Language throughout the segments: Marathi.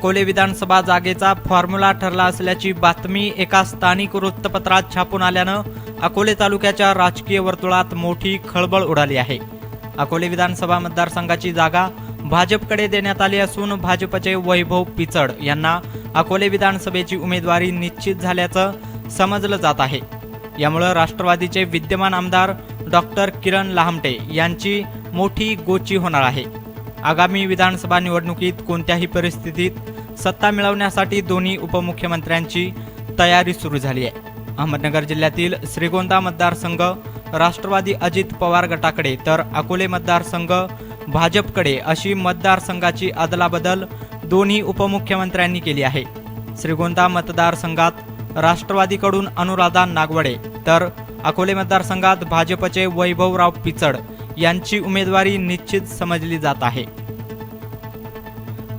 अकोले विधानसभा जागेचा फॉर्म्युला ठरला असल्याची बातमी एका स्थानिक वृत्तपत्रात छापून आल्यानं अकोले तालुक्याच्या राजकीय वर्तुळात मोठी खळबळ उडाली आहे. अकोले विधानसभा मतदारसंघाची जागा भाजपकडे देण्यात आली असून भाजपचे वैभव पिचड यांना अकोले विधानसभेची उमेदवारी निश्चित झाल्याचं समजलं जात आहे. यामुळं राष्ट्रवादीचे विद्यमान आमदार डॉक्टर किरण लहामटे यांची मोठी गोची होणार आहे. आगामी विधानसभा निवडणुकीत कोणत्याही परिस्थितीत सत्ता मिळवण्यासाठी दोन्ही उपमुख्यमंत्र्यांची तयारी सुरू झाली आहे. अहमदनगर जिल्ह्यातील श्रीगोंदा मतदारसंघ राष्ट्रवादी अजित पवार गटाकडे तर अकोले मतदारसंघ भाजपकडे अशी मतदारसंघाची अदलाबदल दोन्ही उपमुख्यमंत्र्यांनी केली आहे. श्रीगोंदा मतदारसंघात राष्ट्रवादीकडून अनुराधा नागवडे तर अकोले मतदारसंघात भाजपचे वैभवराव पिचड यांची उमेदवारी निश्चित समजली जात आहे.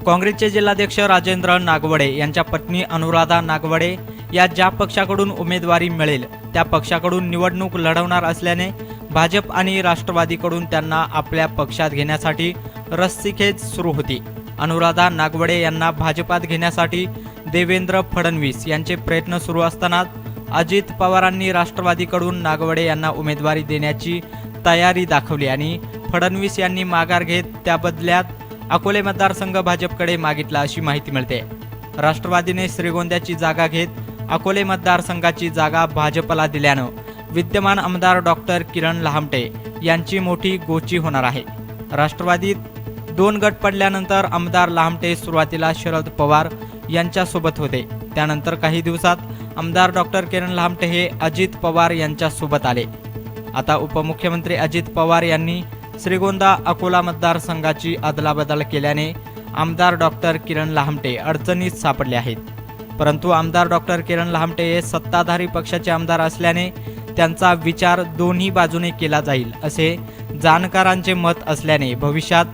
काँग्रेसचे जिल्हाध्यक्ष राजेंद्र नागवडे यांच्या पत्नी अनुराधा नागवडे या ज्या पक्षाकडून उमेदवारी मिळेल त्या पक्षाकडून निवडणूक लढवणार असल्याने भाजप आणि राष्ट्रवादीकडून त्यांना आपल्या पक्षात घेण्यासाठी रस्सीखेच सुरू होती. अनुराधा नागवडे यांना भाजपात घेण्यासाठी देवेंद्र फडणवीस यांचे प्रयत्न सुरू असतानाच अजित पवारांनी राष्ट्रवादीकडून नागवडे यांना उमेदवारी देण्याची तयारी दाखवली आणि फडणवीस यांनी माघार घेत त्या बदल्यात अकोले मतदारसंघ भाजपकडे मागितला अशी माहिती मिळते. राष्ट्रवादीने श्रीगोंद्याची जागा घेत अकोले मतदारसंघाची जागा भाजपला दिल्यानं विद्यमान आमदार डॉक्टर किरण लहामटे यांची मोठी गोची होणार आहे. राष्ट्रवादीत दोन गट पडल्यानंतर आमदार लहामटे सुरुवातीला शरद पवार यांच्यासोबत होते. त्यानंतर काही दिवसात आमदार डॉक्टर किरण लहामटे हे अजित पवार यांच्यासोबत आले. आता उपमुख्यमंत्री अजित पवार यांनी श्रीगोंदा अकोला मतदारसंघाची अदलाबदल केल्याने आमदार डॉक्टर किरण लहामटे अडचणीत सापडले आहेत. परंतु आमदार डॉक्टर किरण लहामटे हे सत्ताधारी पक्षाचे आमदार असल्याने त्यांचा विचार दोन्ही बाजूने केला जाईल असे जाणकारांचे मत असल्याने भविष्यात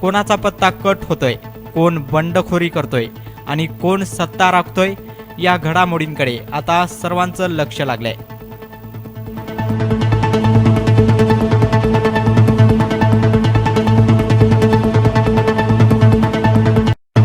कोणाचा पत्ता कट होतोय कोण बंडखोरी करतोय आणि कोण सत्ता राखतोय या घडामोडींकडे आता सर्वांचं लक्ष लागलंय.